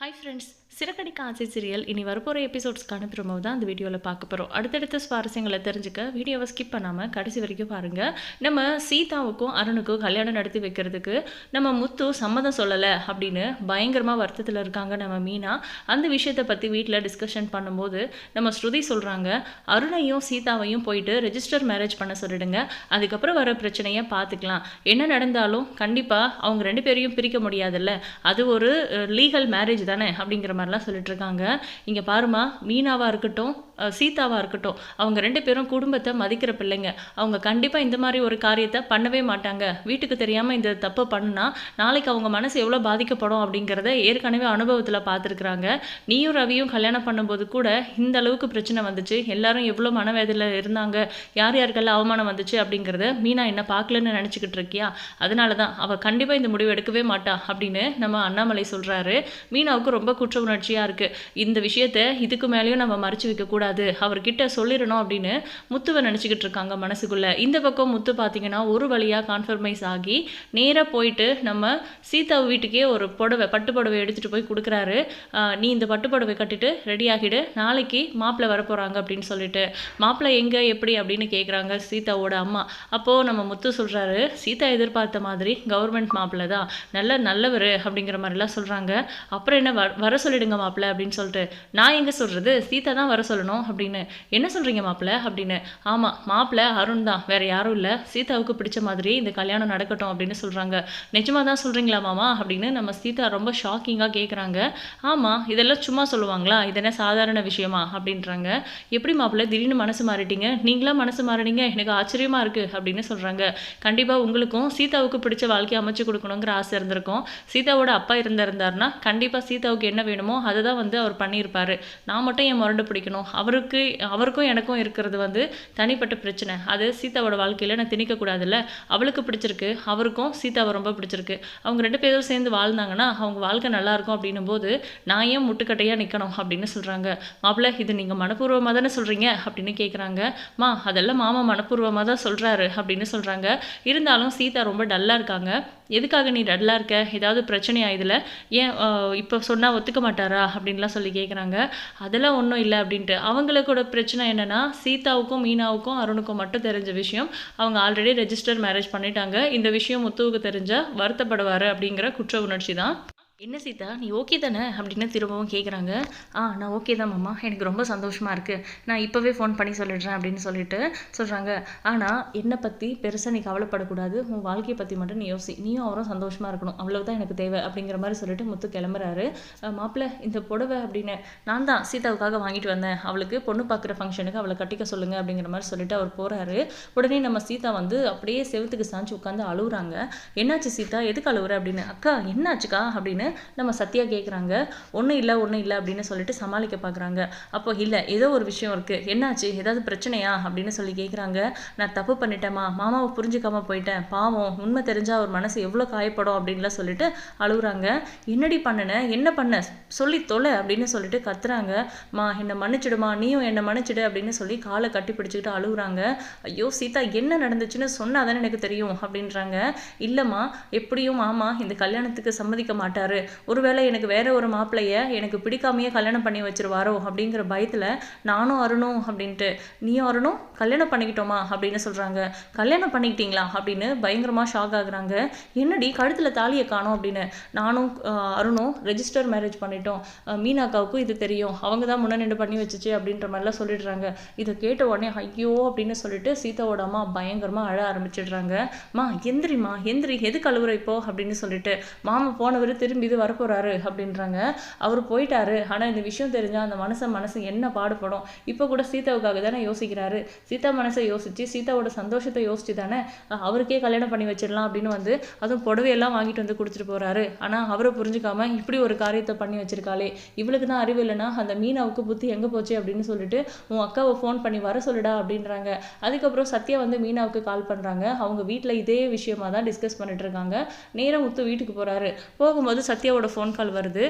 Hi friends Siragadikka ஆசை serial இனி வரப்போகிற எபிசோட்ஸ்க்கான ப்ரொமோ தான் அந்த வீடியோவில் பார்க்க போகிறோம் அடுத்தடுத்த சுவாரஸ்யங்களை தெரிஞ்சுக்க வீடியோவை ஸ்கிப் பண்ணாமல் கடைசி வரைக்கும் பாருங்கள் நம்ம சீதாவுக்கும் அருணுக்கும் கல்யாணம் நடத்தி வைக்கிறதுக்கு நம்ம முத்து சம்மதம் சொல்லலை அப்படின்னு பயங்கரமாக வருத்தத்தில் இருக்காங்க நம்ம மீனா. அந்த விஷயத்தை பற்றி வீட்டில் டிஸ்கஷன் பண்ணும்போது நம்ம ஸ்ருதி சொல்கிறாங்க அருணையும் சீதாவையும் போயிட்டு ரெஜிஸ்டர் மேரேஜ் பண்ண சொல்லிடுங்க. அதுக்கப்புறம் வர பிரச்சனையை பார்த்துக்கலாம். என்ன நடந்தாலும் கண்டிப்பாக அவங்க ரெண்டு பேரையும் பிரிக்க முடியாதுல்ல. அது ஒரு லீகல் மேரேஜ் தானே அப்படிங்கிற மாதிரிலாம் சொல்லிட்டு இருக்காங்க இங்கே பாருமா மீனாவாக இருக்கட்டும் சீதாவாக இருக்கட்டும் அவங்க ரெண்டு பேரும் குடும்பத்தை மதிக்கிற பிள்ளைங்க. அவங்க கண்டிப்பாக இந்த மாதிரி ஒரு காரியத்தை பண்ணவே மாட்டாங்க. வீட்டுக்கு தெரியாமல் இந்த தப்பு பண்ணுனா நாளைக்கு அவங்க மனசு எவ்வளோ பாதிக்கப்படும் அப்படிங்கிறத ஏற்கனவே அனுபவத்தில் பார்த்துருக்குறாங்க. நீயும் ரவியும் கல்யாணம் பண்ணும்போது கூட இந்த அளவுக்கு பிரச்சனை வந்துச்சு. எல்லாரும் எவ்வளோ மனவேதையில் இருந்தாங்க. யார் யாருக்கெல்லாம் அவமானம் வந்துச்சு அப்படிங்கிறத மீனா என்ன பார்க்கலன்னு நினச்சிக்கிட்டு இருக்கியா? அதனால தான் அவள் கண்டிப்பாக இந்த முடிவு எடுக்கவே மாட்டா அப்படின்னு நம்ம அண்ணாமலை சொல்கிறாரு மீனாவுக்கு ரொம்ப குற்ற உணர்ச்சியாக இருக்குது இந்த விஷயத்த இதுக்கு மேலேயும் நம்ம மறைச்சு வைக்கக்கூடாது. அவர்கிட்ட சொல்லிடணும் அப்படின்னு முத்துவை நினச்சிக்கிட்டு இருக்காங்க மனசுக்குள்ளே. இந்த பக்கம் முத்து பார்த்தீங்கன்னா ஒரு வழியாக கான்ஃபர்மைஸ் ஆகி நேராக போயிட்டு நம்ம சீதா வீட்டுக்கே ஒரு புடவை பட்டு புடவை எடுத்துகிட்டு போய் கொடுக்குறாரு. நீ இந்த பட்டு புடவை கட்டிட்டு ரெடி ஆகிடு. நாளைக்கு மாப்பிள்ளை வரப்போகிறாங்க அப்படின்னு சொல்லிட்டு. மாப்பிள்ளை எங்கே எப்படி அப்படின்னு கேட்குறாங்க சீதாவோட அம்மா. அப்போது நம்ம முத்து சொல்கிறாரு சீதா எதிர்பார்த்த மாதிரி கவர்மெண்ட் மாப்பிள்ளை தான். நல்ல நல்லவர் அப்படிங்கிற மாதிரிலாம் சொல்கிறாங்க அப்புறம் என்ன வ வர சொல்லிடுங்க மாப்பிள்ளை அப்படின்னு சொல்லிட்டு நான் எங்கே சொல்கிறது சீதா தான் வர சொல்லணும் அப்படின்னு. என்ன சொல்கிறீங்க மாப்பிள்ள அப்படின்னு. ஆமாம் மாப்பிள்ள அருண் தான் வேற யாரும் இல்லை. சீதாவுக்கு பிடிச்ச மாதிரி இந்த கல்யாணம் நடக்கட்டும் அப்படின்னு சொல்கிறாங்க நிஜமாக தான் சொல்கிறீங்களா மாமா அப்படின்னு நம்ம சீதா ரொம்ப ஷாக்கிங்காக கேட்குறாங்க ஆமாம் இதெல்லாம் சும்மா சொல்லுவாங்களா? இதென்ன சாதாரண விஷயமா? அப்படின்றாங்க. எப்படி மாப்பிள்ளை திடீர்னு மனசு மாறிட்டீங்க? நீங்களா மனசு மாறினீங்க? எனக்கு ஆச்சரியமாக இருக்குது அப்படின்னு சொல்கிறாங்க கண்டிப்பாக உங்களுக்கும் சீதாவுக்கு பிடிச்ச வாழ்க்கையை அமைச்சு கொடுக்கணுங்கிற ஆசை இருந்திருக்கும். சீதாவோட அப்பா இருந்திருந்தாருன்னா கண்டிப்பாக சீதாவுக்கு என்ன வேணுமோ அதை தான் வந்து அவர் பண்ணியிருப்பாரு. நான் மட்டும் என் முரண்டு பிடிக்கணும். அவருக்கு அவருக்கும் எனக்கும் இருக்கிறது வந்து தனிப்பட்ட பிரச்சனை. அது சீதாவோட வாழ்க்கையில் நான் திணிக்கக்கூடாதுல்ல அவளுக்கு பிடிச்சிருக்கு அவருக்கும் சீதாவை ரொம்ப பிடிச்சிருக்கு. அவங்க ரெண்டு பேரும் சேர்ந்து வாழ்ந்தாங்கன்னா அவங்க வாழ்க்கை நல்லா இருக்கும் அப்படின்னும் போது நான் ஏன் முட்டுக்கட்டையாக நிற்கணும் அப்படின்னு சொல்கிறாங்க மாப்பிள்ளை இது நீங்கள் மனப்பூர்வமாக தானே சொல்கிறீங்க அப்படின்னு கேட்குறாங்க மா அதெல்லாம் மாமா மனப்பூர்வமாக தான் சொல்கிறாரு அப்படின்னு சொல்கிறாங்க இருந்தாலும் சீதா ரொம்ப டல்லாக இருக்காங்க. எதுக்காக நீ டல்லாக இருக்க? ஏதாவது பிரச்சனையா இதில் ஏன் இப்போ சொன்னால் ஒத்துக்க மாட்டாரா அப்படின்லாம் சொல்லி கேட்குறாங்க அதெல்லாம் ஒன்றும் இல்லை அப்படின்ட்டு. அவங்களுக்கோட பிரச்சனை என்னென்னா சீதாவுக்கும் மீனாவுக்கும் அருணுக்கும் மட்டும் தெரிஞ்ச விஷயம். அவங்க ஆல்ரெடி ரெஜிஸ்டர் மேரேஜ் பண்ணிட்டாங்க. இந்த விஷயம் முத்துவுக்கு தெரிஞ்சா வருத்தப்படுவார் அப்படிங்கிற குற்ற உணர்ச்சி தான். என்ன சீதா நீ ஓகே தானே? அப்படின்னு திரும்பவும் கேட்குறாங்க ஆ நான் ஓகே தான் மாமா. எனக்கு ரொம்ப சந்தோஷமாக இருக்குது நான் இப்போவே ஃபோன் பண்ணி சொல்லிடுறேன் அப்படின்னு சொல்லிட்டு சொல்கிறாங்க ஆனால் என்னை பற்றி பெருசாக நீ கவலைப்படக்கூடாது. உன் வாழ்க்கையை பற்றி மட்டும் நீ யோசி. நீயும் அவரும் சந்தோஷமாக இருக்கணும். அவ்வளோதான் எனக்கு தேவை அப்படிங்கிற மாதிரி சொல்லிட்டு முத்து கிளம்புறாரு. மாப்பிள்ளை இந்த புடவை அப்படின்னு நான் தான் சீதாவுக்காக வாங்கிட்டு வந்தேன். அவளுக்கு பொண்ணு பார்க்குற ஃபங்க்ஷனுக்கு அவளை கட்டிக்க சொல்லுங்கள் அப்படிங்கிற மாதிரி சொல்லிட்டு அவர் போகிறாரு உடனே நம்ம சீதா வந்து அப்படியே செவுத்துக்கு சாஞ்சு உட்காந்து அழுகுறாங்க என்னாச்சு சீதா? எதுக்கு அழுகுற அப்படின்னு? அக்கா என்னாச்சுக்கா? அப்படின்னு நம்ம சத்யா கேட்குறாங்க ஒன்றும் இல்லை ஒன்றும் இல்லை அப்படின்னு சொல்லிட்டு சமாளிக்க பார்க்குறாங்க அப்போ இல்லை ஏதோ ஒரு விஷயம் இருக்குது என்னாச்சு? ஏதாவது பிரச்சனையா? அப்படின்னு சொல்லி கேட்குறாங்க நான் தப்பு பண்ணிட்டேமா மாமாவை புரிஞ்சுக்காம போயிட்டேன். பாவம். உண்மை தெரிஞ்சா அவர் மனசு எவ்வளோ காயப்படும் அப்படின்லாம் சொல்லிட்டு அழுகுறாங்க. என்னடி பண்ணுன? என்ன பண்ண? சொல்லி தொலை அப்படின்னு சொல்லிட்டு கத்துறாங்க. மா என்னை மன்னிச்சிடுமா? நீயும் என்னை மன்னிச்சிடு அப்படின்னு சொல்லி காலை கட்டி பிடிச்சிக்கிட்டு அழுகுறாங்க. ஐயோ சீதா என்ன நடந்துச்சுன்னு சொன்னால் தானே எனக்கு தெரியும் அப்படின்றாங்க. இல்லைம்மா எப்படியும் மாமா இந்த கல்யாணத்துக்கு சம்மதிக்க மாட்டாரு. ஒருவேளை எனக்கு வேற ஒரு மாப்பிள்ளைய எனக்கு பிடிக்காமையே கல்யாணம் பண்ணி வச்சிருவாரோ அப்படிங்கிற பயத்தில் நானும் அருணும் அப்படின்ட்டு நீயும் அருணும் கல்யாணம் பண்ணிக்கிட்டோமா அப்படின்னு சொல்கிறாங்க கல்யாணம் பண்ணிக்கிட்டீங்களா அப்படின்னு பயங்கரமாக ஷாக் ஆகுறாங்க. என்னடி கழுத்தில் தாலியை காணும் அப்படின்னு. நானும் அருணும் ரெஜிஸ்டர் மேரேஜ் பண்ணிட்டோம். மீனாக்காவுக்கும் இது தெரியும். அவங்க தான் முன்ன நின்று பண்ணி வச்சுச்சு அப்படின்ற மாதிரிலாம் சொல்லிடுறாங்க. இதை கேட்ட உடனே ஐயோ அப்படின்னு சொல்லிட்டு சீதாவோட அம்மா பயங்கரமாக அழ ஆரம்பிச்சிடுறாங்க. மா எந்திரிம்மா எந்திரி எதுக்கு அழுகுற இப்போ? அப்படின்னு சொல்லிட்டு மாமா போனவர் திரும்பி இது வரப்போறாரு அப்படின்றாங்க. அவர் போயிட்டாரு. ஆனால் இந்த விஷயம் தெரிஞ்சா அந்த மனசன் மனசு என்ன பாடுபடும்? இப்போ கூட சீதாவுக்காக தானே யோசிக்கிறாரு. சீதா மனசை யோசிச்சு சீதாவோட சந்தோஷத்தை யோசிச்சு தானே அவருக்கே கல்யாணம் பண்ணி வச்சிடலாம் அப்படின்னு வந்து அதுவும் புடவையெல்லாம் வாங்கிட்டு வந்து கொடுத்துட்டு போறாரு. ஆனால் அவரை புரிஞ்சுக்காம இப்படி ஒரு காரியத்தை பண்ணி வச்சிருக்காளே. இவளுக்கு தான் அறிவு இல்லைன்னா அந்த மீனாவுக்கு புத்தி எங்கே போச்சு அப்படின்னு சொல்லிட்டு உன் அக்காவை ஃபோன் பண்ணி வர சொல்லுடா அப்படின்றாங்க. அதுக்கப்புறம் சத்யா வந்து மீனாவுக்கு கால் பண்ணுறாங்க அவங்க வீட்டில் இதே விஷயமா தான் டிஸ்கஸ் பண்ணிட்டு இருக்காங்க. நேரம் முத்து வீட்டுக்கு போறாரு. போகும்போது சத்யா சத்யாவோட ஃபோன் கால் வருது.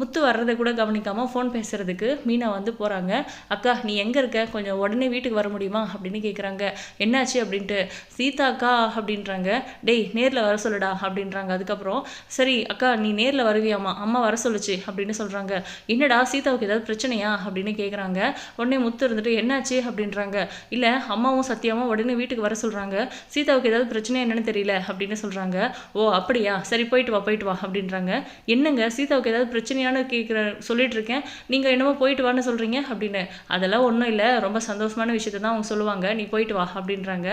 முத்து வர்றதை கூட கவனிக்காமல் ஃபோன் பேசுகிறதுக்கு மீனா வந்து போகிறாங்க அக்கா நீ எங்கே இருக்க? கொஞ்சம் உடனே வீட்டுக்கு வர முடியுமா? அப்படின்னு கேட்குறாங்க என்னாச்சு? அப்படின்ட்டு சீதா அக்கா அப்படின்றாங்க. டேய் நேரில் வர சொல்லுடா அப்படின்றாங்க. அதுக்கப்புறம் சரி அக்கா நீ நேரில் வருவியாம்மா. அம்மா வர சொல்லுச்சு அப்படின்னு சொல்கிறாங்க என்னடா சீதாவுக்கு ஏதாவது பிரச்சனையா? அப்படின்னு கேட்குறாங்க உடனே முத்து இருந்துட்டு என்னாச்சு? அப்படின்றாங்க. இல்லை அம்மாவும் சத்யாவும் உடனே வீட்டுக்கு வர சொல்கிறாங்க சீதாவுக்கு ஏதாவது பிரச்சனையா என்னன்னு தெரியல அப்படின்னு சொல்கிறாங்க ஓ அப்படியா? சரி போயிட்டு வா போயிட்டு வா அப்படின்றாங்க. என்னங்க சீதாவுக்கு ஏதாவது பிரச்சனையான கேட்குற சொல்லிட்டு இருக்கேன் நீங்கள் என்னமோ போயிட்டு வான்னு சொல்கிறீங்க அப்படின்னு. அதெல்லாம் ஒன்றும் இல்லை ரொம்ப சந்தோஷமான விஷயத்தை தான் அவங்க சொல்லுவாங்க. நீ போயிட்டு வா அப்படின்றாங்க.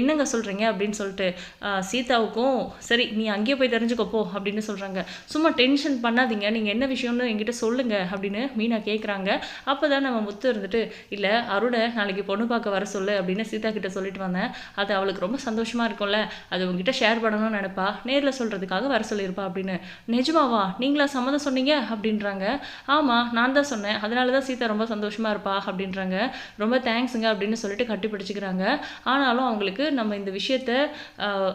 என்னங்க சொல்கிறீங்க அப்படின்னு சொல்லிட்டு சீதாவுக்கும் சரி நீ அங்கேயே போய் தெரிஞ்சுக்கோ போ அப்படின்னு சொல்கிறாங்க சும்மா டென்ஷன் பண்ணாதீங்க. நீங்கள் என்ன விஷயம்னு என்கிட்ட சொல்லுங்க அப்படின்னு மீனா கேட்குறாங்க அப்போ தான் நம்ம முத்து இருந்துட்டு இல்லை அருணை நாளைக்கு பொண்ணு பார்க்க வர சொல்லு அப்படின்னு சீதா கிட்ட சொல்லிட்டு வந்தேன். அது அவளுக்கு ரொம்ப சந்தோஷமாக இருக்கும்ல. அது உங்ககிட்ட ஷேர் பண்ணணும்னு நினைப்பா. நேரில் சொல்கிறதுக்காக வர சொல்லியிருப்பா அப்படின்னு. நிஜமாவா? நீங்களா சம்மதம் சொன்னீங்க? அப்படின்றாங்க. ஆமாம் நான் தான் சொன்னேன். அதனால தான் சீதா ரொம்ப சந்தோஷமாக இருப்பா அப்படின்றாங்க. ரொம்ப தேங்க்ஸுங்க அப்படின்னு சொல்லிட்டு கட்டி பிடிச்சிக்கிறாங்க. ஆனாலும் அவங்களுக்கு நம்ம இந்த விஷயத்த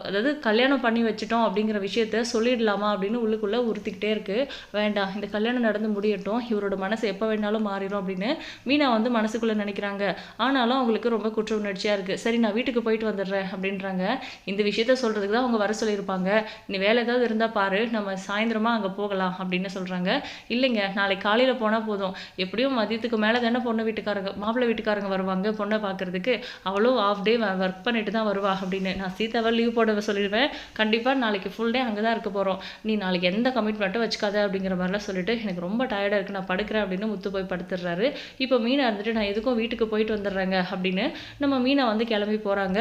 அதாவது கல்யாணம் பண்ணி வச்சிட்டோம் அப்படிங்கிற விஷயத்த சொல்லிடலாமா அப்படின்னு உள்ளுக்குள்ளே உறுத்திக்கிட்டே இருக்கு. வேண்டாம் இந்த கல்யாணம் நடந்து முடியட்டும். இவரோட மனசு எப்போ வேணாலும் மாறிடும் அப்படின்னு மீனா வந்து மனசுக்குள்ளே நினைக்கிறாங்க. ஆனாலும் அவங்களுக்கு ரொம்ப குற்ற உணர்ச்சியாக இருக்குது சரி நான் வீட்டுக்கு போயிட்டு வந்துடுறேன் அப்படின்றாங்க. இந்த விஷயத்த சொல்கிறதுக்கு தான் அவங்க வர சொல்லியிருப்பாங்க. நீ வேலை ஏதாவது இருந்தால் பாரு. நம்ம சாயந்தரமாக அங்கே போகலாம் அப்படின்னு சொல்கிறாங்க இல்லைங்க நாளைக்கு காலையில் போனால் போதும். எப்படியும் மதியத்துக்கு மேலே தானே பொண்ணு வீட்டுக்காரங்க மாப்பிள்ளை வீட்டுக்காரங்க வருவாங்க பொண்ணை பார்க்கறதுக்கு. அவளும் ஆஃப் டே ஒர்க் பண்ணிட்டு தான் வருவா அப்படின்னு. நான் சீதாவை லீவ் போட சொல்லிடுவேன். கண்டிப்பாக நாளைக்கு ஃபுல் டே அங்கே தான் இருக்க போகிறோம் நீ நாளைக்கு எந்த கமிட்மெண்ட்டும் வச்சுக்காத அப்படிங்கிற மாதிரிலாம் சொல்லிட்டு எனக்கு ரொம்ப டயர்டாக இருக்குது நான் படுக்கிறேன் அப்படின்னு முத்து போய் படுத்துடுறாரு. இப்போ மீனை இருந்துட்டு நான் எதுக்கும் வீட்டுக்கு போயிட்டு வந்துடுறேங்க அப்படின்னு நம்ம மீனை வந்து கிளம்பி போகிறாங்க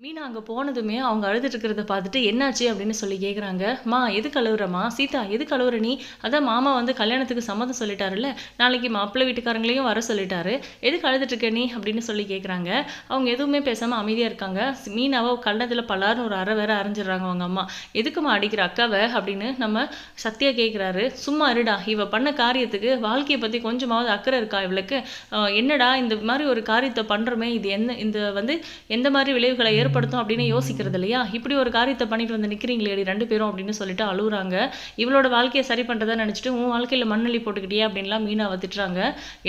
மீனா அங்கே போனதுமே அவங்க அழுதுட்டு இருக்கிறத பார்த்துட்டு என்னாச்சு? அப்படின்னு சொல்லி கேட்குறாங்க மா எதுக்கு அழுகுறம்மா சீதா எதுக்கு அழுகுற நீ? அதான் மாமா வந்து கல்யாணத்துக்கு சம்மதம் சொல்லிட்டாருல்ல? நாளைக்கு மாப்பிள்ளை வீட்டுக்காரங்களையும் வர சொல்லிட்டாரு. எதுக்கு அழுதுட்டு இருக்க நீ? அப்படின்னு சொல்லி கேட்குறாங்க அவங்க எதுவுமே பேசாமல் அமைதியாக இருக்காங்க. மீனாவை கண்ணத்தில் பலார்னு ஒரு அரை வேற அரைஞ்சிடுறாங்க அவங்க அம்மா. எதுக்குமா அடிக்கிற அக்காவை? அப்படின்னு நம்ம சத்யா கேட்குறாரு சும்மா இருடா. இவ பண்ண காரியத்துக்கு வாழ்க்கையை பற்றி கொஞ்சமாவது அக்கறை இருக்கா இவளுக்கு? என்னடா இந்த மாதிரி ஒரு காரியத்தை பண்ணுறோமே இது என்ன இந்த வந்து எந்த மாதிரி விளைவுகளை ஏற்படுத்தும் அப்படின்னு யோசிக்கிறது இல்லையா? இப்படி ஒரு காரியத்தை பண்ணிட்டு வந்து நிற்கிறீங்களே ரெண்டு பேரும் அப்படின்னு சொல்லிட்டு அழுகுறாங்க இவளோட வாழ்க்கையை சரி பண்ணுறதா நினச்சிட்டு உன் வாழ்க்கையில் மண்ணள்ளி போட்டுக்கிட்டியா? அப்படின்லாம் மீனாவை திட்டுறாங்க.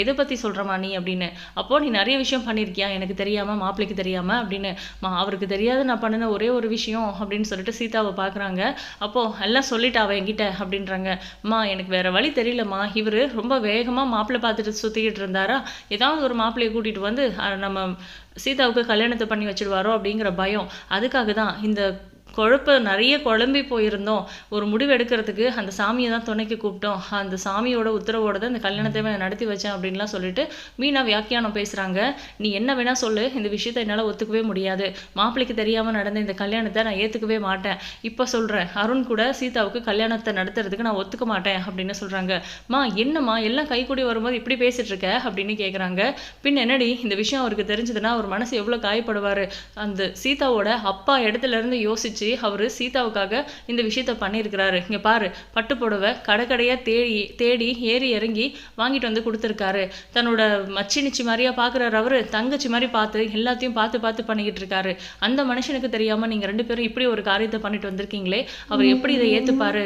எதை பற்றி சொல்கிறமா நீ? அப்படின்னு. அப்போ நீ நிறைய விஷயம் பண்ணியிருக்கியா? எனக்கு தெரியாமல் மாப்பிள்ளைக்கு தெரியாமல் அப்படின்னு. மா அவருக்கு தெரியாத. நான் பண்ணின ஒரே ஒரு விஷயம் அப்படின்னு சொல்லிட்டு சீதாவை பார்க்குறாங்க அப்போ எல்லாம் சொல்லிட்டா அவ என்கிட்ட? அப்படின்றாங்க. அம்மா எனக்கு வேற வழி தெரியலம்மா. இவர் ரொம்ப வேகமாக மாப்பிள்ளை பார்த்துட்டு சுற்றிக்கிட்டு இருந்தாரா? ஏதாவது ஒரு மாப்பிள்ளையை கூட்டிகிட்டு வந்து நம்ம சீதாவுக்கு கல்யாணத்தை பண்ணி வச்சிடுவாரோ அப்படிங்கிற பயம். அதுக்காக தான் இந்த குழப்ப நிறைய குழம்பி போயிருந்தோம். ஒரு முடிவு எடுக்கிறதுக்கு அந்த சாமியை தான் துணைக்கு கூப்பிட்டோம். அந்த சாமியோட உத்தரவோட தான் இந்த கல்யாணத்தை நான் நடத்தி வச்சேன் அப்படின்லாம் சொல்லிட்டு மீனா வியாக்கியானம் பேசுகிறாங்க நீ என்ன வேணால் சொல்லு இந்த விஷயத்தை என்னால் ஒத்துக்கவே முடியாது. மாப்பிள்ளைக்கு தெரியாமல் நடந்த இந்த கல்யாணத்தை நான் ஏற்றுக்கவே மாட்டேன். இப்போ சொல்கிறேன் அருண் கூட சீதாவுக்கு கல்யாணத்தை நடத்துறதுக்கு நான் ஒத்துக்க மாட்டேன் அப்படின்னு சொல்கிறாங்க மா என்னம்மா எல்லாம் கைக்கூடி வரும்போது இப்படி பேசிகிட்டு இருக்க? அப்படின்னு கேட்குறாங்க பின் என்னடி இந்த விஷயம் அவருக்கு தெரிஞ்சதுன்னா அவர் மனசு எவ்வளோ காயப்படுவார்? அந்த சீதாவோட அப்பா இடத்துல இருந்து யோசிச்சு அவர் சீதாவுக்காக இந்த விஷயத்த பண்ணியிருக்கிறாரு. இங்கே பாரு பட்டு புடவை கடை கடையாக தேடி தேடி ஏறி இறங்கி வாங்கிட்டு வந்து கொடுத்துருக்காரு. தன்னோட மச்சினிச்சி மாதிரியா பார்க்குறாரு அவரு தங்கச்சி மாதிரி பார்த்து எல்லாத்தையும் பார்த்து பார்த்து பண்ணிக்கிட்டு இருக்காரு. அந்த மனுஷனுக்கு தெரியாமல் நீங்கள் ரெண்டு பேரும் இப்படி ஒரு காரியத்தை பண்ணிட்டு வந்திருக்கீங்களே அவர் எப்படி இதை ஏற்றுப்பாரு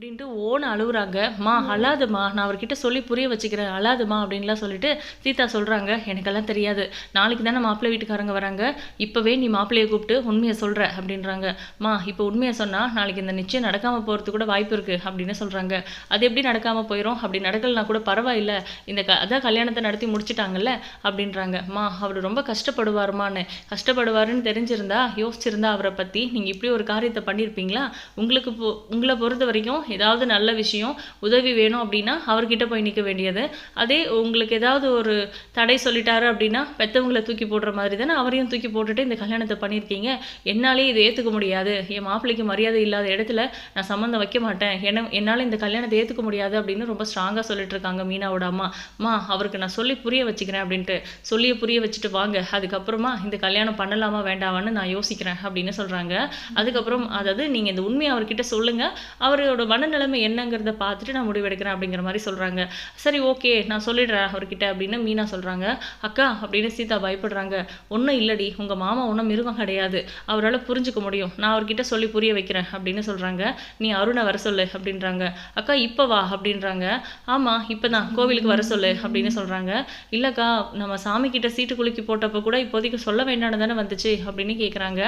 அப்படின்ட்டு ஓன அழுகுறாங்க மா அழாதுமா நான் அவர்கிட்ட சொல்லி புரிய வச்சுக்கிறேன். அழாதுமா அப்படின்லாம் சொல்லிட்டு சீதா சொல்கிறாங்க எனக்கெல்லாம் தெரியாது. நாளைக்கு தானே மாப்பிள்ளை வீட்டுக்காரங்க வராங்க. இப்போவே நீ மாப்பிள்ளையை கூப்பிட்டு உண்மையை சொல்கிற அப்படின்றாங்க. மா இப்போ உண்மையை சொன்னால் நாளைக்கு இந்த நிச்சயம் நடக்காமல் போகிறதுக்கு கூட வாய்ப்பு இருக்குது அப்படின்னு சொல்கிறாங்க அது எப்படி நடக்காமல் போயிடும் அப்படி நடக்கலனா கூட பரவாயில்ல. இந்த க அதான் கல்யாணத்தை நடத்தி முடிச்சிட்டாங்கல்ல அப்படின்றாங்க. மா அவர் ரொம்ப கஷ்டப்படுவாருமான்னு. கஷ்டப்படுவாருன்னு தெரிஞ்சிருந்தா யோசிச்சிருந்தா அவரை பற்றி நீங்கள் இப்படி ஒரு காரியத்தை பண்ணியிருப்பீங்களா உங்களுக்கு உங்களை பொறுத்த வரைக்கும் ஏதாவது நல்ல விஷயம் உதவி வேணும் அப்படின்னா அவர்கிட்ட போய் நிற்க வேண்டியது. அதே உங்களுக்கு ஏதாவது ஒரு தடை சொல்லிட்டாரு அப்படின்னா பெற்றவங்களை தூக்கி போடுற மாதிரி தானே அவரையும் தூக்கி போட்டுட்டு இந்த கல்யாணத்தை பண்ணியிருக்கீங்க. என்னாலே இதை ஏற்றுக்க முடியாது. என் மாப்பிள்ளைக்கு மரியாதை இல்லாத இடத்துல நான் சம்மந்தம் வைக்க மாட்டேன். என்ன என்னால் இந்த கல்யாணத்தை ஏற்றுக்க முடியாது அப்படின்னு ரொம்ப ஸ்ட்ராங்காக சொல்லிட்டு இருக்காங்க மீனாவோட அம்மா. அம்மா அவருக்கு நான் சொல்லி புரிய வச்சுக்கிறேன் அப்படின்ட்டு. சொல்லி புரிய வச்சுட்டு வாங்க. அதுக்கப்புறமா இந்த கல்யாணம் பண்ணலாமா வேண்டாமான்னு நான் யோசிக்கிறேன் அப்படின்னு சொல்கிறாங்க அதுக்கப்புறம் அதாவது நீங்கள் இந்த உண்மையை அவர்கிட்ட சொல்லுங்கள் அவரோட மனநிலைமை என்னங்கிறத பார்த்துட்டு நான் முடிவெடுக்கிறேன் அப்படிங்கிற மாதிரி சொல்கிறாங்க சரி ஓகே நான் சொல்லிடுறேன் அவர்கிட்ட அப்படின்னு மீனா சொல்கிறாங்க அக்கா அப்படின்னு சீதா பயப்படுறாங்க. ஒன்றும் இல்லடி உங்கள் மாமா ஒன்றும் மிருகம் கிடையாது. அவரால் புரிஞ்சுக்க முடியும். நான் அவர்கிட்ட சொல்லி புரிய வைக்கிறேன் அப்படின்னு சொல்கிறாங்க நீ அருணை வர சொல்லு அப்படின்றாங்க. அக்கா இப்போ வா அப்படின்றாங்க. ஆமாம் இப்போ தான் கோவிலுக்கு வர சொல்லு அப்படின்னு சொல்கிறாங்க இல்லைக்கா நம்ம சாமி கிட்ட சீட்டு குலுக்கி போட்டப்போ கூட இப்போதைக்கு சொல்ல வேண்டாம்னு தானே வந்துச்சு அப்படின்னு கேட்குறாங்க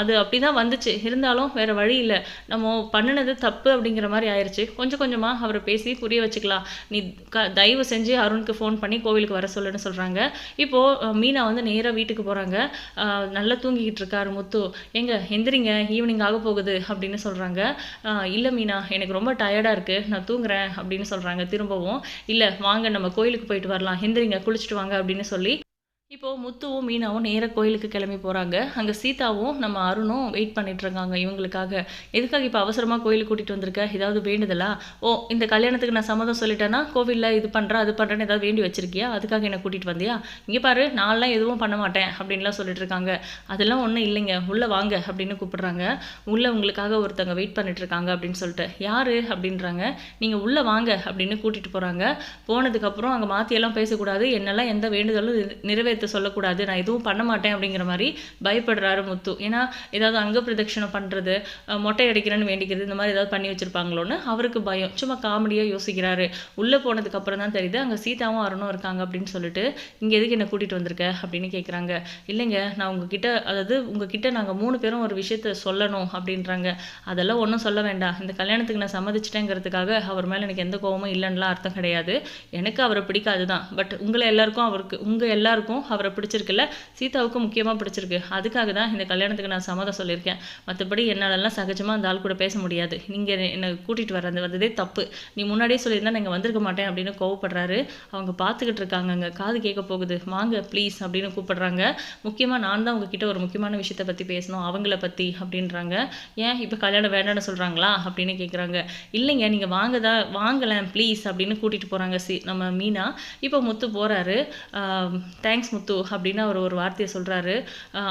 அது அப்படி தான் வந்துச்சு. இருந்தாலும் வேறு வழி இல்லை. நம்ம பண்ணினது தப்பு அப்படிங்கிற மாதிரி ஆயிடுச்சு கொஞ்சம் கொஞ்சமாக அவரை பேசி புரிய வச்சுக்கலாம். நீ க தயவு செஞ்சு அருணுக்கு ஃபோன் பண்ணி கோவிலுக்கு வர சொல்லுன்னு சொல்கிறாங்க இப்போது மீனா வந்து நேராக வீட்டுக்கு போகிறாங்க நல்லா தூங்கிக்கிட்டு இருக்காரு முத்து. எங்க எந்திரிங்க. ஈவினிங் ஆக போகுது. அப்படின்னு சொல்கிறாங்க இல்லை மீனா. எனக்கு ரொம்ப டயர்டாக இருக்குது நான் தூங்குறேன். அப்படின்னு சொல்கிறாங்க திரும்பவும். இல்லை வாங்க. நம்ம கோயிலுக்கு போயிட்டு வரலாம். எந்திரிங்க. குளிச்சுட்டு வாங்க. அப்படின்னு சொல்லி இப்போது முத்துவும் மீனாவும் நேராக கோயிலுக்கு கிளம்பி போகிறாங்க அங்கே சீதாவும் நம்ம அருணும் வெயிட் பண்ணிட்டுருக்காங்க இவங்களுக்காக எதுக்காக இப்போ அவசரமாக கோயிலுக்கு கூட்டிகிட்டு வந்திருக்க? ஏதாவது வேண்டுதலா? ஓ இந்த கல்யாணத்துக்கு நான் சம்மதம் சொல்லிட்டேன்னா கோவிலில் இது பண்ணுறேன் அது பண்ணுறேன்னு ஏதாவது வேண்டி வச்சிருக்கியா? அதுக்காக என்னை கூட்டிகிட்டு வந்தியா? இங்கே பாரு நான்லாம் எதுவும் பண்ண மாட்டேன் அப்படின்லாம் சொல்லிட்டு இருக்காங்க. அதெல்லாம் ஒன்றும் இல்லைங்க. உள்ளே வாங்க அப்படின்னு கூப்பிட்றாங்க. உள்ளே உங்களுக்காக ஒருத்தவங்க வெயிட் பண்ணிட்டு இருக்காங்க அப்படின்னு சொல்லிட்டு. யார்? அப்படின்றாங்க. நீங்கள் உள்ளே வாங்க அப்படின்னு கூட்டிகிட்டு போகிறாங்க போனதுக்கப்புறம் அங்கே மாற்றியெல்லாம் பேசக்கூடாது. என்னெல்லாம் எந்த வேண்டுதலும் நிறைவே விஷயத்த சொல்லக்கூடாது. நான் எதுவும் பண்ண மாட்டேன் அப்படிங்கிற மாதிரி பயப்படுறாரு முத்து. ஏன்னா ஏதாவது அங்க பிரதட்சணம் பண்ணுறது மொட்டை அடிக்கிறேன்னு வேண்டிக்கிறது இந்த மாதிரி ஏதாவது பண்ணி வச்சுருப்பாங்களோன்னு அவருக்கு பயம். சும்மா காமெடியாக யோசிக்கிறாரு. உள்ளே போனதுக்கு அப்புறம் தான் தெரியுது அங்கே சீதாவும் அருணும் இருக்காங்க அப்படின்னு சொல்லிட்டு இங்கே எதுக்கு என்ன கூட்டிகிட்டு வந்திருக்க? அப்படின்னு கேட்குறாங்க இல்லைங்க நான் உங்ககிட்ட அதாவது உங்ககிட்ட நாங்கள் மூணு பேரும் ஒரு விஷயத்த சொல்லணும் அப்படின்றாங்க. அதெல்லாம் ஒன்றும் சொல்ல வேண்டாம். இந்த கல்யாணத்துக்கு நான் சம்மதிச்சிட்டேங்கிறதுக்காக அவர் மேலே எனக்கு எந்த கோபமும் இல்லைன்னுலாம் அர்த்தம் கிடையாது. எனக்கு அவரை பிடிக்காது தான் பட் உங்களை எல்லாருக்கும் அவருக்கு உங்கள் எல்லாருக்கும் அவரை பிடிச்சிருக்குல்ல? சீதாவுக்கும் முக்கியமாக பிடிச்சிருக்கு. அதுக்காக தான் இந்த கல்யாணத்துக்கு நான் சம்மதம் சொல்லியிருக்கேன். மற்றபடி என்னாலலாம் சகஜமாக அந்த ஆள் கூட பேச முடியாது. நீங்கள் என்னை கூட்டிகிட்டு வர்றது வந்ததே தப்பு. நீ முன்னாடியே சொல்லியிருந்தா நீங்கள் வந்திருக்க மாட்டேன் அப்படின்னு கோவப்படுறாரு. அவங்க பார்த்துக்கிட்டு இருக்காங்க அங்கே காது கேட்க போகுது. வாங்க ப்ளீஸ் அப்படின்னு கூப்பிடுறாங்க. முக்கியமாக நான் தான் உங்ககிட்ட ஒரு முக்கியமான விஷயத்தை பற்றி பேசணும் அவங்கள பற்றி அப்படின்றாங்க. ஏன் இப்போ கல்யாணம் வேண்டாம்னு சொல்கிறாங்களா அப்படின்னு கேட்குறாங்க இல்லைங்க நீங்கள் வாங்க தான் வாங்கலேன் ப்ளீஸ் அப்படின்னு கூட்டிகிட்டு போகிறாங்க சி நம்ம மீனா. இப்போ முத்து போகிறாரு தேங்க்ஸ் முத்து அப்படின்னு அவர் ஒரு வார்த்தையை சொல்கிறாரு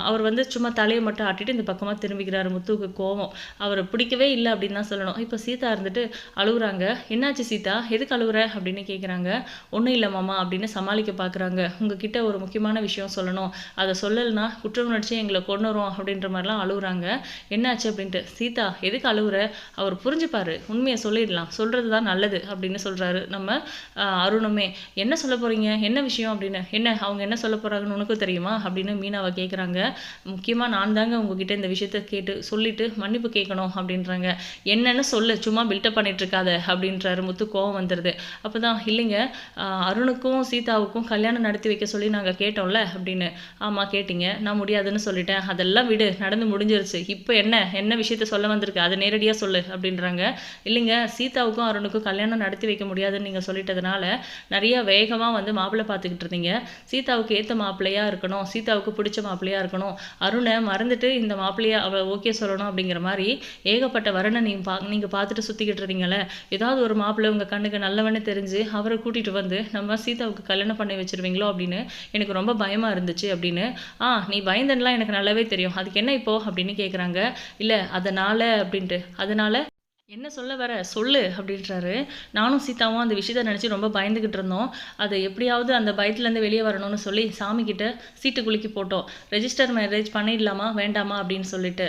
அவர் வந்து சும்மா தலையை மட்டும் ஆட்டிட்டு இந்த பக்கமாக திரும்பிக்கிறாரு. முத்துவுக்கு கோவம். அவரை பிடிக்கவே இல்லை அப்படின்னு தான் சொல்லணும். இப்போ சீதா இருந்துட்டு அழுகுறாங்க. என்னாச்சு சீதா? எதுக்கு அழுகுற? அப்படின்னு கேட்குறாங்க ஒன்றும் இல்லை மாமா அப்படின்னு சமாளிக்க பார்க்குறாங்க உங்ககிட்ட ஒரு முக்கியமான விஷயம் சொல்லணும். அதை சொல்லலைன்னா குற்ற உணர்ச்சி எங்களை கொண்டு வரும் அப்படின்ற மாதிரிலாம் அழுகுறாங்க. என்னாச்சு? அப்படின்ட்டு. சீதா எதுக்கு அழுகுற? அவர் புரிஞ்சுப்பாரு. உண்மையை சொல்லிடலாம். சொல்கிறது தான் நல்லது அப்படின்னு சொல்கிறாரு நம்ம அருணுமே. என்ன சொல்ல போகிறீங்க என்ன விஷயம்? அப்படின்னு. என்ன? அவங்க என்ன சொல்ல போகிறாங்கன்னு உனக்கும் தெரியுமா? அப்படின்னு மீனாவை கேட்குறாங்க முக்கியமாக நான் தாங்க உங்ககிட்ட இந்த விஷயத்த கேட்டு சொல்லிட்டு மன்னிப்பு கேட்கணும் அப்படின்றாங்க. என்னன்னு சொல்லு சும்மா பில்டப் பண்ணிட்டு இருக்காத அப்படின்றாரு முத்து. கோவம் வந்துடுது அப்போ தான் இல்லைங்க அருணுக்கும் சீதாவுக்கும் கல்யாணம் நடத்தி வைக்க சொல்லி நாங்கள் கேட்டோம்ல அப்படின்னு. ஆமாம் கேட்டிங்க. நான் முடியாதுன்னு சொல்லிட்டேன். அதெல்லாம் விடு நடந்து முடிஞ்சிருச்சு. இப்போ என்ன? என்ன விஷயத்த சொல்ல வந்திருக்கு? அதை நேரடியாக சொல்லு அப்படின்றாங்க. இல்லைங்க சீதாவுக்கும் அருணுக்கும் கல்யாணம் நடத்தி வைக்க முடியாதுன்னு நீங்கள் சொல்லிட்டதுனால நிறைய வேகமாக வந்து மாப்பிள்ளை பார்த்துக்கிட்டு இருந்தீங்க. சீதாவுக்கு ஏற்ற மாப்பிள்ளையாக இருக்கணும் சீதாவுக்கு பிடிச்ச மாப்பிள்ளையாக இருக்கணும். அருணை மறந்துட்டு இந்த மாப்பிள்ளையை அவள் ஓகே சொல்லணும் அப்படிங்கிற மாதிரி ஏகப்பட்ட வரனை நீங்கள் பா நீங்கள் பார்த்துட்டு சுற்றிக்கிட்டு இருந்தீங்களே ஏதாவது ஒரு மாப்பிள்ளை உங்கள் கண்ணுக்கு நல்லவனே தெரிஞ்சு அவரை கூட்டிகிட்டு வந்து நம்ம சீதாவுக்கு கல்யாணம் பண்ணி வச்சிருவீங்களோ அப்படின்னு எனக்கு ரொம்ப பயமாக இருந்துச்சு அப்படின்னு. ஆ நீ பயந்தன்லாம் எனக்கு நல்லாவே தெரியும். அதுக்கு என்ன இப்போ அப்படின்னு கேட்குறாங்க இல்லை அதனால் அப்படின்ட்டு. அதனால் என்ன சொல்ல வர? சொல்லு அப்படின்றாரு. நானும் சீதாவும் அந்த விஷயத்த நினச்சி ரொம்ப பயந்துக்கிட்டு இருந்தோம். அது எப்படியாவது அந்த பயத்துலேருந்து வெளியே வரணும்னு சொல்லி சாமிக்கிட்ட சீட்டு குலுக்கி போட்டோம். ரெஜிஸ்டர் மேரேஜ் பண்ணிடலாமா வேண்டாமா அப்படின்னு சொல்லிட்டு.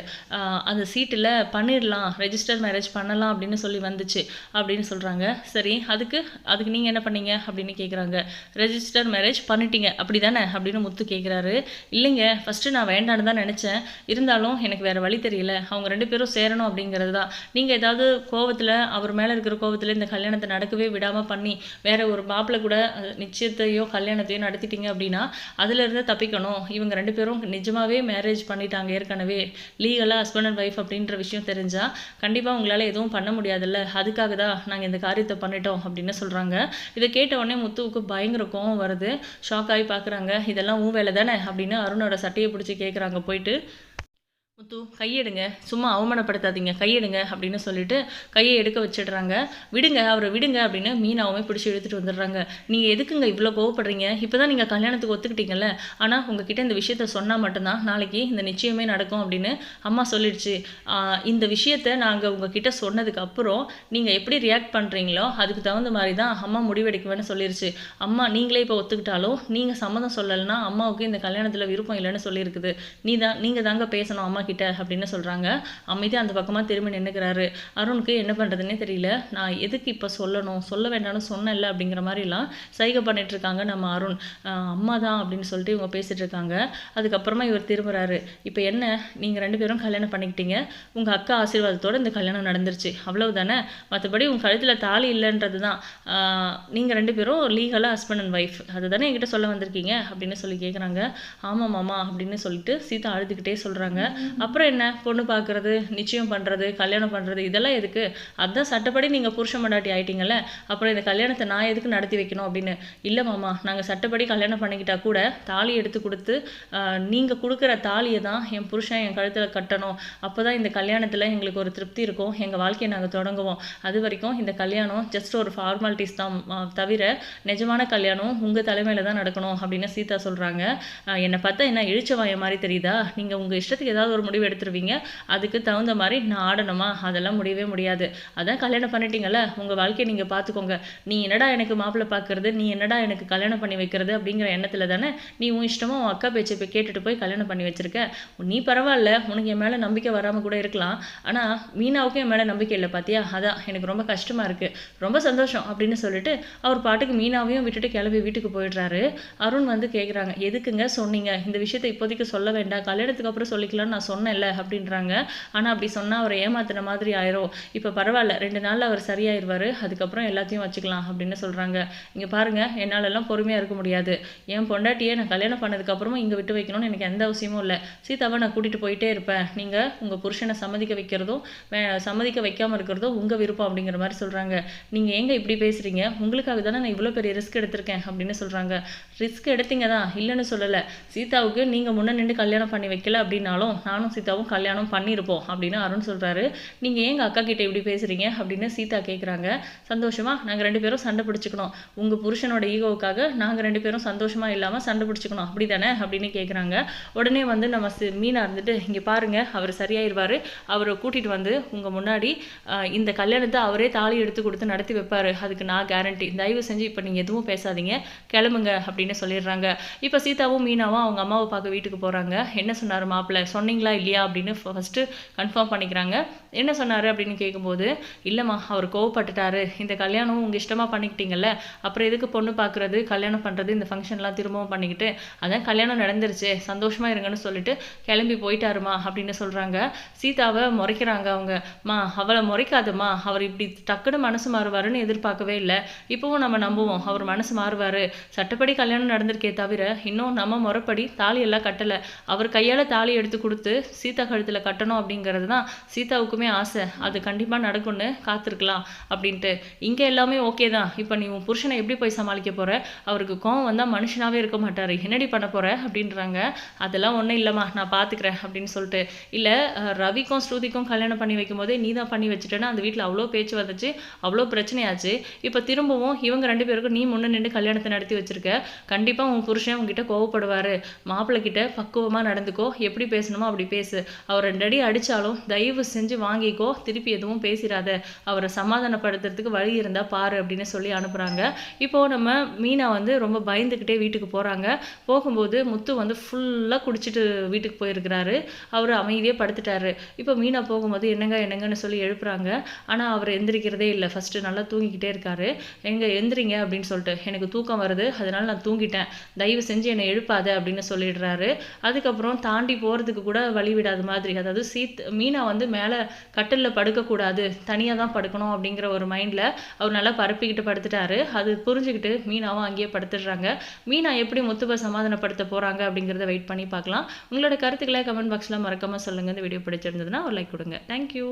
அந்த சீட்டில் பண்ணிடலாம் ரெஜிஸ்டர் மேரேஜ் பண்ணலாம் அப்படின்னு சொல்லி வந்துச்சு அப்படின்னு சொல்கிறாங்க சரி அதுக்கு அதுக்கு நீங்கள் என்ன பண்ணீங்க அப்படின்னு கேட்குறாங்க ரெஜிஸ்டர் மேரேஜ் பண்ணிட்டீங்க அப்படி தானே அப்படின்னு முத்து கேட்குறாரு இல்லைங்க ஃபஸ்ட்டு நான் வேண்டான்னு தான் நினச்சேன். இருந்தாலும் எனக்கு வேறு வழி தெரியல. அவங்க ரெண்டு பேரும் சேரணும் அப்படிங்கிறது தான் நீங்கள் ஏதாவது கோவத்தில் அவர் மேலே இருக்கிற கோவத்தில் இந்த கல்யாணத்தை நடக்கவே விடாமல் பண்ணி வேற ஒரு மாப்பிள்ளை கூட நிச்சயத்தையோ கல்யாணத்தையோ நடத்திட்டீங்க அப்படின்னா அதுலேருந்து தப்பிக்கணும். இவங்க ரெண்டு பேரும் நிஜமாகவே மேரேஜ் பண்ணிட்டாங்க ஏற்கனவே. லீகலாக ஹஸ்பண்ட் அண்ட் ஒய்ஃப் அப்படின்ற விஷயம் தெரிஞ்சால் கண்டிப்பாக உங்களால் எதுவும் பண்ண முடியாதுல்ல. அதுக்காக தான் நாங்கள் இந்த காரியத்தை பண்ணிட்டோம் அப்படின்னு சொல்கிறாங்க இதை கேட்ட உடனே முத்துவுக்கு பயங்கர கோவம் வருது. ஷாக் ஆகி பார்க்குறாங்க இதெல்லாம் உன் வேலை தானே அப்படின்னு அருணோட சட்டையை பிடிச்சி கேட்குறாங்க போயிட்டு முத்து கையெடுங்க. சும்மா அவமானப்படுத்தாதீங்க. கையெடுங்க அப்படின்னு சொல்லிட்டு கையை எடுக்க வச்சிடுறாங்க. விடுங்க அவரை விடுங்க அப்படின்னு மீனாவுமே பிடிச்சி எடுத்துகிட்டு வந்துடுறாங்க. நீங்கள் எதுக்குங்க இவ்வளோ கோவப்படுறீங்க? இப்போ தான் நீங்கள் கல்யாணத்துக்கு ஒத்துக்கிட்டீங்கல்ல. ஆனால் உங்ககிட்ட இந்த விஷயத்த சொன்னால் மட்டும்தான் நாளைக்கு இந்த நிச்சயமே நடக்கும் அப்படின்னு அம்மா சொல்லிடுச்சு. இந்த விஷயத்த நாங்கள் உங்ககிட்ட சொன்னதுக்கு அப்புறம் நீங்கள் எப்படி ரியாக்ட் பண்ணுறீங்களோ அதுக்கு தகுந்த மாதிரி தான் அம்மா முடிவெடுக்குவேன்னு சொல்லிருச்சு. அம்மா நீங்களே இப்போ ஒத்துக்கிட்டாலும் நீங்கள் சம்மதம் சொல்லலைன்னா அம்மாவுக்கு இந்த கல்யாணத்தில் விருப்பம் இல்லைன்னு சொல்லியிருக்குது. நீ தான் நீங்கள் தாங்க பேசணும். அம்மா கிட்ட அப்படின்னு சொல்கிறாங்க அமைதி அந்த பக்கமாக திரும்பி நின்றுக்கிறாரு அருணுக்கு என்ன பண்ணுறதுன்னே தெரியல. நான் எதுக்கு இப்போ சொல்லணும்? சொல்ல வேண்டாம்னு சொன்னல அப்படிங்கிற மாதிரிலாம் சைகை பண்ணிகிட்ருக்காங்க நம்ம அருண். அம்மா தான் அப்படின்னு சொல்லிட்டு இவங்க பேசிகிட்டு இருக்காங்க. அதுக்கப்புறமா இவர் திரும்புகிறாரு இப்போ என்ன? நீங்கள் ரெண்டு பேரும் கல்யாணம் பண்ணிக்கிட்டீங்க. உங்கள் அக்கா ஆசீர்வாதத்தோடு இந்த கல்யாணம் நடந்துருச்சு. அவ்வளவு தானே மற்றபடி உங்கள் கழுத்தில் தாலி இல்லைன்றது தான் நீங்கள் ரெண்டு பேரும் லீகலாக ஹஸ்பண்ட் அண்ட் ஒய்ஃப் அதுதானே என்கிட்ட சொல்ல வந்திருக்கீங்க? அப்படின்னு சொல்லி கேட்குறாங்க ஆமாம் மாமா அப்படின்னு சொல்லிட்டு சீதா அழுதுகிட்டே சொல்கிறாங்க அப்புறம் என்ன? பொண்ணு பார்க்குறது நிச்சயம் பண்ணுறது கல்யாணம் பண்ணுறது இதெல்லாம் எதுக்கு? அதுதான் சட்டப்படி நீங்கள் புருஷ மண்டாட்டி ஆயிட்டீங்கல்ல? அப்புறம் இந்த கல்யாணத்தை நான் எதுக்கு நடத்தி வைக்கணும் அப்படின்னு? இல்லை மாமா நாங்கள் சட்டப்படி கல்யாணம் பண்ணிக்கிட்டா கூட தாலி எடுத்து கொடுத்து நீங்கள் கொடுக்குற தாலியை தான் என் புருஷன் என் கழுத்தில் கட்டணும். அப்போ தான் இந்த கல்யாணத்தில் எங்களுக்கு ஒரு திருப்தி இருக்கும். எங்கள் வாழ்க்கையை நாங்கள் தொடங்குவோம். அது வரைக்கும் இந்த கல்யாணம் ஜஸ்ட் ஒரு ஃபார்மாலிட்டிஸ் தான். தவிர நிஜமான கல்யாணம் உங்கள் தலைமையில் தான் நடக்கணும் அப்படின்னு சீதா சொல்கிறாங்க என்னை பார்த்தா என்ன இழிச்சவாய மாதிரி தெரியுதா? நீங்கள் உங்கள் இஷ்டத்துக்கு ஏதாவது ஒரு முடிவு எடுத்துருவீங்க. அதுக்கு தகுந்த மாதிரி நான் ஆடணுமா? அதெல்லாம் முடியவே முடியாது. அதான் கல்யாணம் பண்ணிட்டீங்கல்ல? உங்கள் வாழ்க்கையை நீங்கள் பார்த்துக்கோங்க நீ என்னடா எனக்கு மாப்பிள்ளை பார்க்குறது நீ என்னடா எனக்கு கல்யாணம் பண்ணி வைக்கிறது? அப்படிங்கிற எண்ணத்தில் தானே நீ உன் இஷ்டமாக உன் அக்கா பேச்சை போய் கேட்டுட்டு போய் கல்யாணம் பண்ணி வச்சிருக்க. நீ பரவாயில்ல உனக்கு என் மேலே நம்பிக்கை வராமல் கூட இருக்கலாம். ஆனால் மீனாவுக்கும் என் மேலே நம்பிக்கை இல்லை பார்த்தியா அதான் எனக்கு ரொம்ப கஷ்டமாக இருக்குது ரொம்ப சந்தோஷம் அப்படின்னு சொல்லிட்டு அவர் பாட்டுக்கு மீனாவையும் விட்டுட்டு கிளம்பி வீட்டுக்கு போயிடுறாரு. அருண் வந்து கேட்குறாங்க எதுக்குங்க சொன்னீங்க? இந்த விஷயத்தை இப்போதைக்கு சொல்ல வேண்டாம். கல்யாணத்துக்கு அப்புறம் சொல்லிக்கலாம்னு நான் சொன்னேன்ல அப்படின்றாங்க. ஆனால் அப்படி சொன்னால் அவரை ஏமாத்துன மாதிரி ஆயிரும். இப்போ பரவாயில்ல ரெண்டு நாளில் அவர் சரியாயிருவார் அதுக்கப்புறம் எல்லாத்தையும் வச்சுக்கலாம் அப்படின்னு சொல்கிறாங்க இங்கே பாருங்கள் என்னாலெல்லாம் பொறுமையாக இருக்க முடியாது. என் பொண்டாட்டியை நான் கல்யாணம் பண்ணதுக்கப்புறமும் இங்கே விட்டு வைக்கணும்னு எனக்கு எந்த அவசியமும் இல்லை. சீதாவை நான் கூட்டிகிட்டு போயிட்டே இருப்பேன். நீங்கள் உங்கள் புருஷனை சம்மதிக்க வைக்கிறதும் சம்மதிக்க வைக்காமல் இருக்கிறதும் உங்கள் விருப்பம் அப்படிங்கிற மாதிரி சொல்கிறாங்க நீங்கள் எங்கே இப்படி பேசுகிறீங்க உங்களுக்காக தானே நான் இவ்வளோ பெரிய ரிஸ்க் எடுத்திருக்கேன் அப்படின்னு சொல்கிறாங்க ரிஸ்க் எடுத்தீங்க தான் இல்லைன்னு சொல்லலை. சீதாவுக்கு நீங்கள் முன்னே நின்று கல்யாணம் பண்ணி வைக்கல அப்படின்னாலும் நானும் சீதாவும் கல்யாணம் பண்ணியிருப்போம் அப்படின்னு அருண் சொல்கிறாரு நீங்கள் ஏங்க அக்கா கிட்ட இப்படி பேசுகிறீங்க அப்படின்னு சீதா கேட்குறாங்க சந்தோஷமாக நாங்கள் ரெண்டு பேரும் சண்டை பிடிச்சிக்கணும். உங்கள் புருஷனோட ஈகோவுக்காக நாங்கள் ரெண்டு பேரும் சந்தோஷமாக இல்லாமல் சண்டை பிடிச்சிக்கணும். அப்படி தானே அப்படின்னு கேட்குறாங்க உடனே வந்து நம்ம மீனாக இருந்துட்டு இங்கே பாருங்கள் அவர் சரியாயிருவார். அவரை கூட்டிகிட்டு வந்து உங்கள் முன்னாடி இந்த கல்யாணத்தை அவரே தாலி எடுத்து கொடுத்து நடத்தி வைப்பார். அதுக்கு நான் கேரண்டி தயவு செஞ்சு இப்போ நீங்கள் எதுவும் பேசாதீங்க. கிளம்புங்க அப்படின்னு சொல்லிடுறாங்க. இப்போ சீதாவும் மீனாவும் அவங்க அம்மாவை பார்க்க வீட்டுக்கு போகிறாங்க என்ன சொன்னார் மாப்பிள்ளை? சொன்னீங்களா? இல்லையா அப்படின்னு ஃபஸ்ட்டு கன்ஃபார்ம் பண்ணிக்கிறாங்க. என்ன சொன்னார் அப்படின்னு கேட்கும்போது இல்லைம்மா அவர் கோவப்பட்டுட்டாரு. இந்த கல்யாணம் உங்கள் இஷ்டமாக பண்ணிக்கிட்டீங்கல்ல அப்புறம் எதுக்கு பொண்ணு பார்க்குறது கல்யாணம் பண்ணுறது இந்த ஃபங்க்ஷன்லாம் திரும்பவும் பண்ணிக்கிட்டு அதான் கல்யாணம் நடந்துருச்சு சந்தோஷமாக இருங்கன்னு சொல்லிட்டு கிளம்பி போயிட்டாருமா அப்படின்னு சொல்கிறாங்க சீதாவை முறைக்கிறாங்க அவங்க. மா அவளை முறைக்காதுமா அவர் இப்படி டக்குன்னு மனசு மாறுவாருன்னு எதிர்பார்க்கவே இல்லை. இப்போவும் நம்ம நம்புவோம். அவர் மனசு மாறுவார். சட்டப்படி கல்யாணம் நடந்திருக்கே தவிர இன்னும் நம்ம முறைப்படி தாலி எல்லாம் கட்டலை. அவர் கையால் தாலி எடுத்து கொடுத்து சீதா கழுத்தில் கட்டணும் அப்படிங்கிறது தான் சீதாவுக்குமே ஆசை. அது கண்டிப்பாக நடக்கும்னு காத்திருக்கலாம் அப்படின்ட்டு. இங்கே எல்லாமே ஓகே தான். இப்போ நீ உன் புருஷனை எப்படி போய் சமாளிக்க போகிற அவருக்கு கோவம் வந்தால் மனுஷனாகவே இருக்க மாட்டார். என்னடி பண்ண போகிற அப்படின்றாங்க. அதெல்லாம் ஒன்றும் இல்லைம்மா நான் பார்த்துக்கிறேன் அப்படின்னு சொல்லிட்டு. இல்லை ரவிக்கும் ஸ்ருதிக்கும் கல்யாணம் பண்ணி வைக்கும் போதே நீ தான் பண்ணி வச்சுட்டேன்னா அந்த வீட்டில் அவ்வளோ பேச்சு வந்துச்சு அவ்வளோ பிரச்சனையாச்சு. இப்போ திரும்பவும் இவங்க ரெண்டு பேருக்கும் நீ முன்னே நின்று கல்யாணத்தை நடத்தி வச்சிருக்க. கண்டிப்பாக உன் புருஷன் உங்ககிட்ட கோவப்படுவார். மாப்பிள்ளை கிட்ட பக்குவமாக நடந்துக்கோ. எப்படி பேசணுமோ அப்படி பேசு. அவர் ரெண்டு அடி அடித்தாலும் தயவு செஞ்சு வாங்கிக்கோ. திருப்பி எதுவும் பேசிடாத. அவரை சமாதானப்படுத்துறதுக்கு வழி இருந்தால் பாரு அப்படின்னு சொல்லி அனுப்புகிறாங்க இப்போது நம்ம மீனா வந்து ரொம்ப பயந்துக்கிட்டே வீட்டுக்கு போகிறாங்க போகும்போது முத்து வந்து ஃபுல்லாக குடிச்சிட்டு வீட்டுக்கு போயிருக்கிறாரு. அவர் அமைதியே படுத்துட்டாரு. இப்போ மீனா போகும்போது என்னங்க என்னங்கன்னு சொல்லி எழுப்புறாங்க. ஆனால் அவர் எந்திரிக்கிறதே இல்லை. ஃபஸ்ட்டு நல்லா தூங்கிக்கிட்டே இருக்காரு. எங்கே எந்திரிங்க? அப்படின்னு சொல்லிட்டு. எனக்கு தூக்கம் வருது. அதனால நான் தூங்கிட்டேன். தயவு செஞ்சு என்னை எழுப்பாத அப்படின்னு சொல்லிடுறாரு. அதுக்கப்புறம் தாண்டி போகிறதுக்கு கூட வழி விடாத மாதிரி. அதாவது சீத் மீனா வந்து மேலே கட்டிலில் படுக்கக்கூடாது. தனியாக தான் படுக்கணும் அப்படிங்கிற ஒரு மைண்டில் அவர் நல்லா பரப்பிக்கிட்டு படுத்துட்டாரு. அது புரிஞ்சுக்கிட்டு மீனாவும் அங்கேயே படுத்துடுறாங்க. மீனா எப்படி முத்துவை சமாதானப்படுத்த போகிறாங்க அப்படிங்கிறத வெயிட் பண்ணி பார்க்கலாம். உங்களோட கருத்துக்களை கமெண்ட் பாக்ஸில் மறக்காமல் சொல்லுங்கள் இந்த வீடியோ பிடிச்சிருந்ததுன்னா ஒரு லைக் கொடுங்க. தேங்க்யூ